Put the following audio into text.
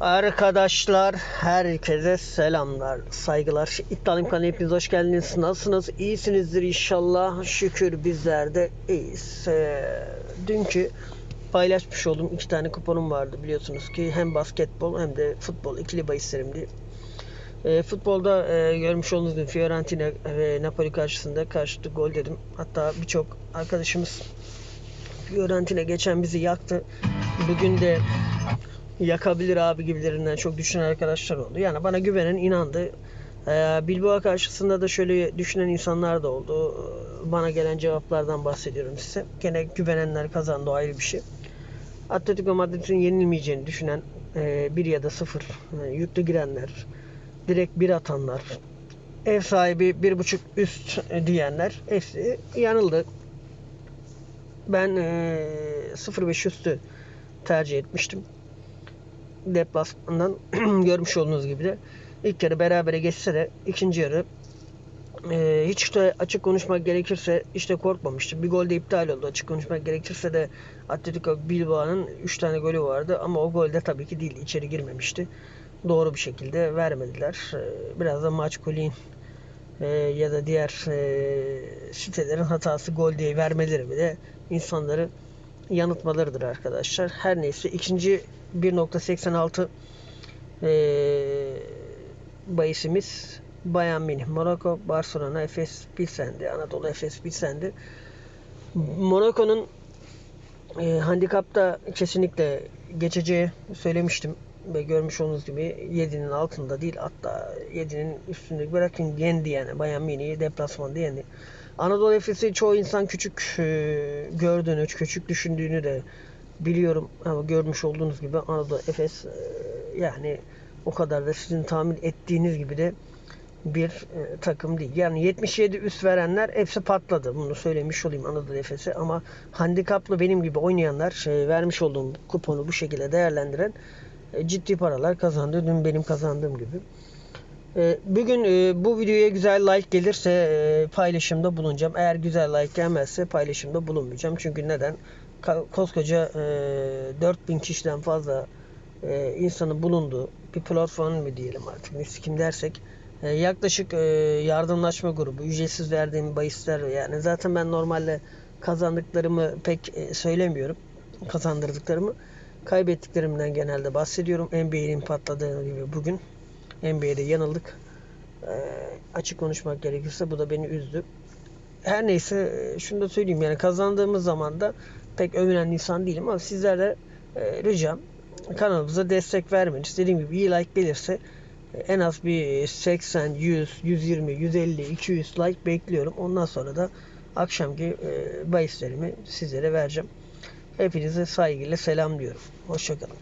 Arkadaşlar herkese selamlar, saygılar. İddialıyım kanalına hepiniz hoş geldiniz. Nasılsınız? İyisinizdir inşallah. Şükür bizler de iyiyiz. Ee, dünkü paylaşmış olduğum iki tane kuponum vardı biliyorsunuz ki hem basketbol hem de futbol ikili bahislerimdi. E, futbolda e, görmüş olduğunuz gibi Fiorentina ve Napoli karşısında karşılıklı gol dedim. Hatta birçok arkadaşımız Fiorentina geçen bizi yaktı. Bugün de yakabilir abi gibilerinden çok düşünen arkadaşlar oldu. Yani bana güvenen inandı. Ee, Bilbao karşısında da şöyle düşünen insanlar da oldu. Ee, Bana gelen cevaplardan bahsediyorum size. Gene güvenenler kazandı o ayrı bir şey. Atletico Madrid'in yenilmeyeceğini düşünen e, bir ya da sıfır e, yüklü girenler, direkt bir atanlar, ev sahibi bir buçuk üst diyenler hepsi yanıldı. Ben e, 0.5 üstü tercih etmiştim deplasmandan görmüş olduğunuz gibi de ilk yarı berabere geçse de ikinci yarı e, hiç de açık konuşmak gerekirse işte korkmamıştım. Bir gol de iptal oldu. Açık konuşmak gerekirse de Atletico Bilbao'nun 3 tane golü vardı ama o gol de tabii ki değil. içeri girmemişti. Doğru bir şekilde vermediler. E, biraz da maç golün e, ya da diğer e, sitelerin hatası gol diye vermeleri bile insanları yanıltmalarıdır arkadaşlar. Her neyse ikinci 1.86 e, bahisimiz Bayern Münih, Monaco, Barcelona, Efes, Pilsen'di. Anadolu Efes, Pilsen'di. Monaco'nun e, handikapta kesinlikle geçeceği söylemiştim ve görmüş olduğunuz gibi 7'nin altında değil hatta 7'nin üstünde bırakın yendi yani Bayern Münih'i deplasmanda yendi. Anadolu Efes'i çoğu insan küçük e, gördüğünü, küçük düşündüğünü de biliyorum ama görmüş olduğunuz gibi Anadolu Efes e, yani o kadar da sizin tahmin ettiğiniz gibi de bir e, takım değil. Yani 77 üst verenler hepsi patladı. Bunu söylemiş olayım Anadolu Efes'e ama handikaplı benim gibi oynayanlar şey, vermiş olduğum kuponu bu şekilde değerlendiren e, ciddi paralar kazandı. Dün benim kazandığım gibi. E, Bugün e, bu videoya güzel like gelirse e, paylaşımda bulunacağım. Eğer güzel like gelmezse paylaşımda bulunmayacağım. Çünkü neden? Koskoca e, 4000 kişiden fazla e, insanın bulunduğu bir platform mu diyelim artık ne kim dersek e, yaklaşık e, yardımlaşma grubu ücretsiz verdiğim bahisler yani zaten ben normalde kazandıklarımı pek e, söylemiyorum kazandırdıklarımı. Kaybettiklerimden genelde bahsediyorum. NBA'nin patladığı gibi bugün NBA'de yanıldık. E, açık konuşmak gerekirse bu da beni üzdü. Her neyse e, şunu da söyleyeyim yani kazandığımız zaman da pek övünen insan değilim ama sizlerle e, ricam kanalımıza destek vermeniz. Dediğim gibi iyi like gelirse e, en az bir 80, 100, 120, 150, 200 like bekliyorum. Ondan sonra da akşamki e, bahislerimi sizlere vereceğim. Hepinize saygıyla selamlıyorum. Hoşçakalın.